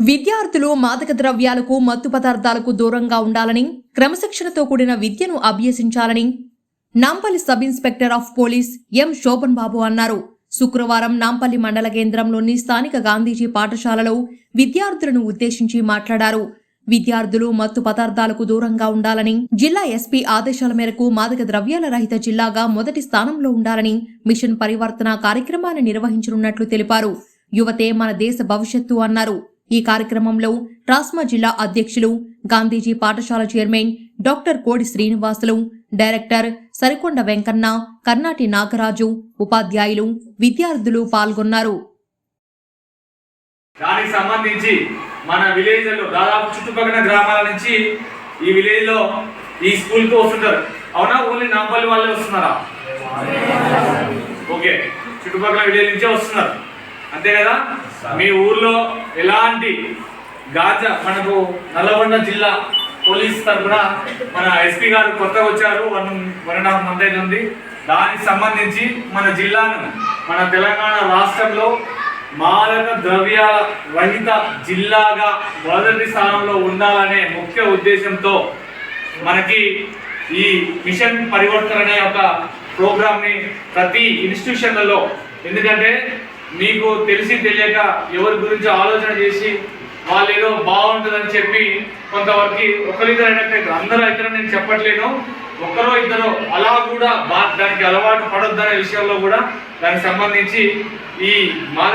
విద్యార్థులు మాదక ద్రవ్యాలకు మత్తు పదార్థాలకు దూరంగా ఉండాలని క్రమశిక్షణతో కూడిన విద్యను అభ్యసించాలని Nampally sub inspector of police M. Shobhan Babu అన్నారు. శుక్రవారం నాంపల్లి మండల కేంద్రంలోని స్థానిక గాంధీజీ పాఠశాలలో విద్యార్థులను ఉద్దేశించి మాట్లాడారు. విద్యార్థులు మత్తు పదార్థాలకు దూరంగా ఉండాలని జిల్లా ఎస్పీ ఆదేశాల మేరకు మాదక ద్రవ్యాల రహిత జిల్లాగా మొదటి స్థానంలో ఉండాలని మిషన్ పరివర్తన కార్యక్రమాన్ని నిర్వహించనున్నట్లు తెలిపారు. యువతే మన దేశ భవిష్యత్తు అన్నారు. ఈ కార్యక్రమంలో ట్రాస్మా జిల్లా అధ్యక్షులు గాంధీజీ పాఠశాల chairman doctor Kodi Srinivasulu director Sarikonda Venkanna Karnati Nagaraju ఉపాధ్యాయులు విద్యార్థులు పాల్గొన్నారు. దానికి సంబంధించి మన విలేజ్లో దాదాపు చుట్టుపక్కల గ్రామాల నుంచి ఈ విలేజ్లో ఈ స్కూల్కు వస్తుంటారు. అవునా? ఓన్లీ నాంపల్లి వాళ్ళే వస్తున్నారా? ఓకే. చుట్టుపక్కల విలేజ్ నుంచే వస్తున్నారు. అంతే కదా? మీ ఊర్లో ఎలాంటి గాజా మనకు నల్లగొండ జిల్లా పోలీస్ తరఫున మన ఎస్పీ గారు కొత్తగా వచ్చారు one one and half month అవుతుంది దానికి సంబంధించి మన జిల్లాను మన తెలంగాణ రాష్ట్రంలో మాదక ద్రవ్యాల రహిత జిల్లాగా మొదటి స్థానంలో ఉండాలనే ముఖ్య ఉద్దేశంతో మనకి ఈ మిషన్ పరివర్తన అనే ఒక ప్రోగ్రామ్ని ప్రతి ఇన్స్టిట్యూషన్లలో ఎందుకంటే మీకు తెలిసి తెలియక ఎవరి గురించి ఆలోచన చేసి వాళ్ళు ఏదో బాగుంటుందని చెప్పి కొంతవరకు ఒకరిద్దరు అయినట్టు అందరూ అయితే నేను చెప్పట్లేను. ఒకరో ఇద్దరు అలా కూడా దానికి అలవాటు పడొద్దనే విషయంలో కూడా దానికి సంబంధించి ఈ మాద